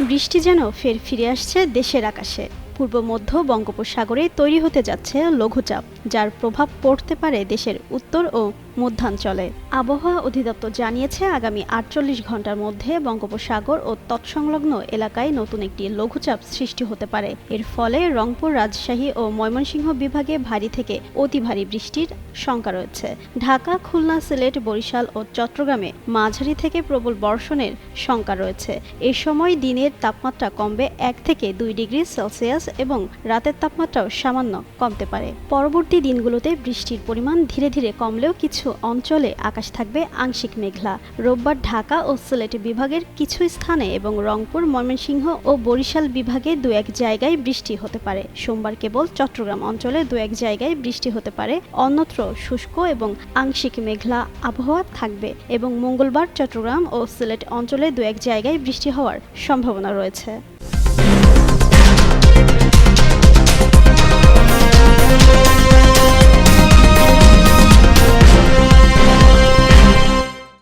বৃষ্টি যেন ফের ফিরে আসছে দেশের আকাশে। পূর্ব মধ্য বঙ্গোপসাগরে তৈরি হতে যাচ্ছে লঘুচাপ, যার প্রভাব পড়তে পারে দেশের উত্তর ও মধ্যাঞ্চলে। আবহাওয়া অধিদপ্তর জানিয়েছে, আগামী আটচল্লিশ ঘণ্টার মধ্যে বঙ্গোপসাগর ও তৎসংলগ্ন এলাকায় নতুন একটি লঘুচাপ সৃষ্টি হতে পারে। এর ফলে রংপুর, রাজশাহী ও ময়মনসিংহ বিভাগে ভারী থেকে অতি ভারী বৃষ্টির শঙ্কা রয়েছে। ঢাকা, খুলনা, সিলেট, বরিশাল ও চট্টগ্রামে মাঝারি থেকে প্রবল বর্ষণের শঙ্কা রয়েছে। এ সময় দিনের তাপমাত্রা কমবে এক থেকে দুই ডিগ্রি সেলসিয়াস এবং রাতের তাপমাত্রাও সামান্য কমতে পারে। পরবর্তী দিনগুলোতে বৃষ্টির পরিমাণ ধীরে ধীরে কমলেও কিছু অঞ্চলে আকাশ থাকবে আংশিক মেঘলা। রোববার ঢাকা ও সিলেট বিভাগের কিছু স্থানে এবং রংপুর, ময়মনসিংহ ও বরিশাল বিভাগে দু এক জায়গায় বৃষ্টি হতে পারে। সোমবার কেবল চট্টগ্রাম অঞ্চলে দু এক জায়গায় বৃষ্টি হতে পারে। অন্যত্র শুষ্ক এবং আংশিক মেঘলা আবহাওয়া থাকবে এবং মঙ্গলবার চট্টগ্রাম ও সিলেট অঞ্চলে দু এক জায়গায় বৃষ্টি হওয়ার সম্ভাবনা রয়েছে।